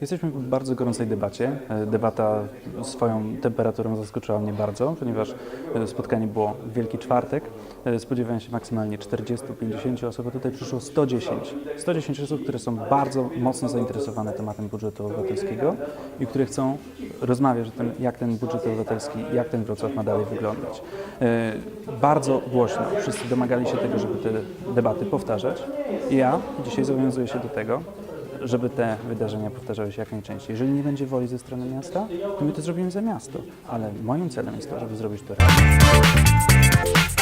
Jesteśmy w bardzo gorącej debacie. E, Debata swoją temperaturą zaskoczyła mnie bardzo, ponieważ e, spotkanie było w Wielki Czwartek. E, Spodziewałem się maksymalnie 40-50 osób, a tutaj przyszło 110. 110 osób, które są bardzo mocno zainteresowane tematem budżetu obywatelskiego i które chcą rozmawiać o tym, jak ten budżet obywatelski, jak ten Wrocław ma dalej wyglądać. Bardzo głośno wszyscy domagali się tego, żeby te debaty powtarzać. Ja dzisiaj zobowiązuję się do tego, żeby te wydarzenia powtarzały się jak najczęściej. Jeżeli nie będzie woli ze strony miasta, to my to zrobimy za miasto. Ale moim celem jest to, żeby zrobić to razem.